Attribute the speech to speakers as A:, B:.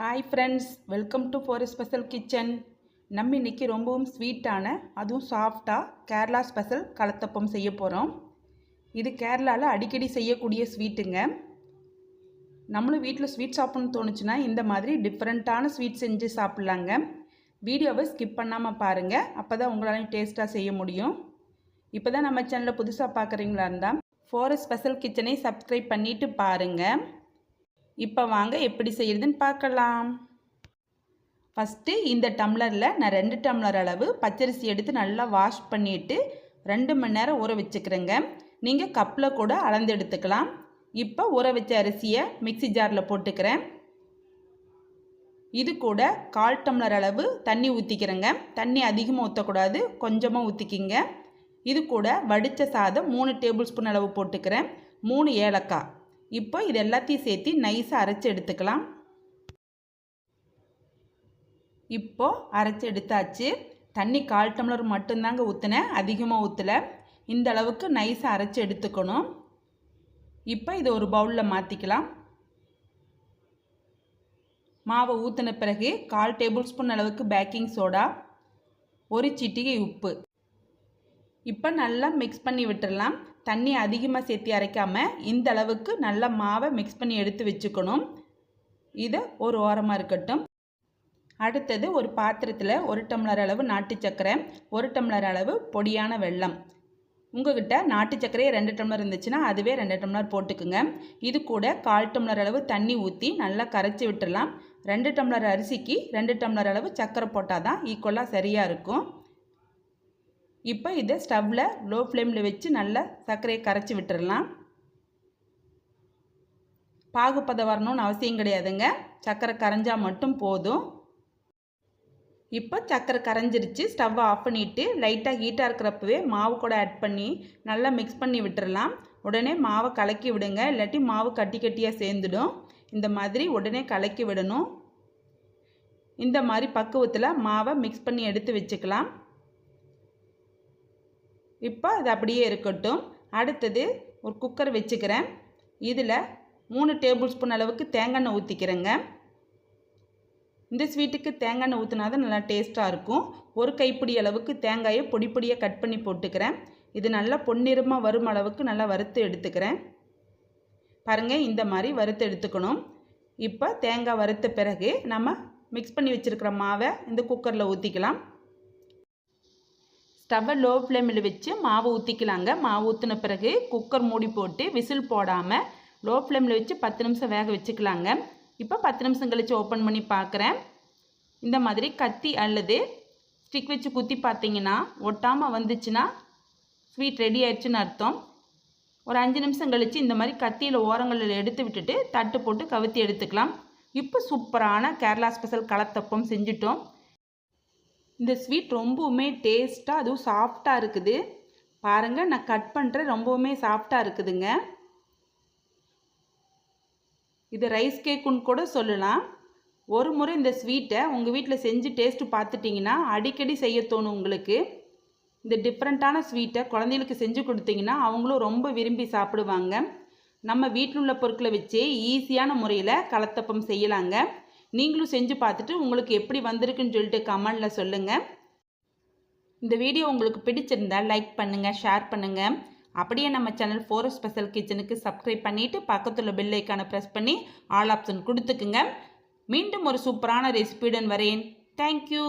A: Hi friends welcome to four special kitchen நம்ம இன்னைக்கு ரொம்பவும் ஸ்வீட்டான அதுவும் சாஃப்டாக கேரளா ஸ்பெஷல் கலத்தப்பம் செய்ய போகிறோம் இது கேரளாவில் அடிக்கடி செய்யக்கூடிய ஸ்வீட்டுங்க நம்மளும் வீட்டில் ஸ்வீட் சாப்பிட்ணுன்னு தோணுச்சுன்னா இந்த மாதிரி டிஃப்ரெண்ட்டான ஸ்வீட் செஞ்சு சாப்பிட்லாங்க. வீடியோவை ஸ்கிப் பண்ணாமல் பாருங்கள் அப்போ தான் உங்களாலையும் டேஸ்ட்டாக செய்ய முடியும். இப்போ தான் நம்ம சேனலில் புதுசாக பார்க்குறீங்களா இருந்தால் ஃபோர் ஸ்பெஷல் கிச்சனை சப்ஸ்கிரைப் பண்ணிவிட்டு பாருங்கள் இப்போ வாங்க எப்படி செய்கிறதுன்னு பார்க்கலாம். ஃபஸ்ட்டு இந்த டம்ளரில் நான் ரெண்டு டம்ளர் அளவு பச்சரிசி எடுத்து நல்லா வாஷ் பண்ணிவிட்டு ரெண்டு மணி நேரம் ஊற வச்சுக்கிறேங்க. நீங்கள் கப்பில் கூட அளந்து எடுத்துக்கலாம். இப்போ ஊற வச்ச அரிசியை மிக்சி ஜாரில் போட்டுக்கிறேன். இது கூட கால் டம்ளர் அளவு தண்ணி ஊற்றிக்கிறேங்க தண்ணி அதிகமாக ஊற்றக்கூடாது கொஞ்சமாக ஊற்றிக்கிங்க இது கூட வடித்த சாதம் மூணு டேபிள் ஸ்பூன் அளவு போட்டுக்கிறேன். மூணு ஏலக்காய். இப்போ இது எல்லாத்தையும் சேர்த்து நைஸாக அரைச்சி எடுத்துக்கலாம். இப்போ அரைச்சி எடுத்தாச்சு. தண்ணி கால் டம்ளர் மட்டும்தாங்க ஊற்றினேன் அதிகமாக ஊற்றலை இந்த அளவுக்கு நைஸாக அரைச்சி எடுத்துக்கணும். இப்போ இதை ஒரு பவுலில் மாற்றிக்கலாம் மாவை ஊற்றின பிறகு கால் டேபிள் ஸ்பூன் அளவுக்கு பேக்கிங் சோடா ஒரு சிட்டிகை உப்பு. இப்போ நல்லா மிக்ஸ் பண்ணி விட்டுடலாம் தண்ணி அதிகமாக சேர்த்து அரைக்காமல் இந்த அளவுக்கு நல்லா மாவை மிக்ஸ் பண்ணி எடுத்து வச்சுக்கணும். இதை ஒரு ஓரமாக இருக்கட்டும். அடுத்தது ஒரு பாத்திரத்தில் ஒரு டம்ளர் அளவு நாட்டு சர்க்கரை ஒரு டம்ளர் அளவு பொடியான வெல்லம். உங்ககிட்ட நாட்டு சர்க்கரையே ரெண்டு டம்ளர் இருந்துச்சுன்னா அதுவே ரெண்டு டம்ளர் போட்டுக்குங்க. இது கூட கால் டம்ளர் அளவு தண்ணி ஊற்றி நல்லா கரைச்சி விட்டுடலாம் ரெண்டு டம்ளர் அரிசிக்கு ரெண்டு டம்ளர் அளவு சர்க்கரை போட்டால் தான் ஈக்குவலாக சரியாக இருக்கும். இப்போ இதை ஸ்டவ்வில் லோ ஃப்ளேமில் வச்சு நல்லா சர்க்கரையை கரைச்சி விட்டுடலாம் பாகுப்பதம் வரணும்னு அவசியம் கிடையாதுங்க. சர்க்கரை கரைஞ்சால் மட்டும் போதும். இப்போ சர்க்கரை கரைஞ்சிருச்சு ஸ்டவ்வை ஆஃப் பண்ணிவிட்டு லைட்டாக ஹீட்டாக இருக்கிறப்பவே மாவு கூட ஆட் பண்ணி நல்லா மிக்ஸ் பண்ணி விட்டுறலாம். உடனே மாவை கலக்கி விடுங்க. இல்லாட்டி மாவு கட்டி கட்டியாக சேர்ந்துடும். இந்த மாதிரி உடனே கலக்கி விடணும். இந்த மாதிரி பக்குவத்தில் மாவை மிக்ஸ் பண்ணி எடுத்து வச்சுக்கலாம். இப்போ அது அப்படியே இருக்கட்டும். அடுத்தது ஒரு குக்கர் வச்சுக்கிறேன். இதில் மூணு டேபிள் ஸ்பூன் அளவுக்கு தேங்காய் எண்ணெய் ஊற்றிக்கிறேங்க இந்த ஸ்வீட்டுக்கு தேங்காய் எண்ணெய் ஊற்றினா தான் நல்லா டேஸ்ட்டாக இருக்கும். ஒரு கைப்பிடி அளவுக்கு தேங்காயை பொடி பொடியாக கட் பண்ணி போட்டுக்கிறேன். இது நல்லா பொன்னிறமாக வரும் அளவுக்கு நல்லா வறுத்து எடுத்துக்கிறேன். பாருங்கள் இந்த மாதிரி வறுத்து எடுத்துக்கணும். இப்போ தேங்காய் வறுத்த பிறகு நம்ம மிக்ஸ் பண்ணி வச்சுருக்கிற மாவை இந்த குக்கரில் ஊற்றிக்கலாம் ஸ்டவ்வை லோ ஃப்ளேமில் வச்சு மாவு ஊற்றிக்கலாங்க மாவு ஊற்றின பிறகு குக்கர் மூடி போட்டு விசில் போடாமல் லோ ஃப்ளேமில் வச்சு பத்து நிமிஷம் வேக வச்சுக்கலாங்க. இப்போ பத்து நிமிஷம் கழித்து ஓப்பன் பண்ணி பார்க்குறேன் இந்த மாதிரி கத்தி அல்லது ஸ்டிக் வச்சு குத்தி பார்த்தீங்கன்னா ஒட்டாமல் வந்துச்சுன்னா ஸ்வீட் ரெடி ஆயிடுச்சுன்னு அர்த்தம். ஒரு அஞ்சு நிமிஷம் கழித்து இந்த மாதிரி கத்தியில் ஓரங்களில் எடுத்து விட்டுட்டு தட்டு போட்டு கவுத்தி எடுத்துக்கலாம். இப்போ சூப்பரான கேரளா ஸ்பெஷல் களத்தப்பம் செஞ்சுட்டோம். இந்த ஸ்வீட் ரொம்பவுமே டேஸ்ட்டாக அதுவும் சாஃப்டாக இருக்குது. பாருங்கள் நான் கட் பண்ணுறேன் ரொம்பவுமே சாஃப்டாக இருக்குதுங்க. இது ரைஸ் கேக்குன்னு கூட சொல்லலாம். ஒரு முறை இந்த ஸ்வீட்டை உங்கள் வீட்டில் செஞ்சு டேஸ்ட்டு பார்த்துட்டிங்கன்னா அடிக்கடி செய்ய தோணும் உங்களுக்கு. இந்த டிஃப்ரெண்ட்டான ஸ்வீட்டை குழந்தைகளுக்கு செஞ்சு கொடுத்தீங்கன்னா அவங்களும் ரொம்ப விரும்பி சாப்பிடுவாங்க. நம்ம வீட்டில் உள்ள பொருட்களை வச்சு ஈஸியான முறையில் கலத்தப்பம் செய்யலாங்க. நீங்களும் செஞ்சு பார்த்துட்டு உங்களுக்கு எப்படி வந்திருக்குன்னு சொல்லிட்டு கமெண்டில் சொல்லுங்கள் இந்த வீடியோ உங்களுக்கு பிடிச்சிருந்தால் லைக் பண்ணுங்கள் ஷேர் பண்ணுங்கள் அப்படியே நம்ம சேனல் ஃபோர் ஸ்பெஷல் கிச்சனுக்கு சப்ஸ்கிரைப் பண்ணிவிட்டு பக்கத்தில் பெல் ஐக்கானை ப்ரெஸ் பண்ணி ஆல் ஆப்ஷன் கொடுத்துக்குங்க. மீண்டும் ஒரு சூப்பரான ரெசிபியுடன் வரேன். தேங்க்யூ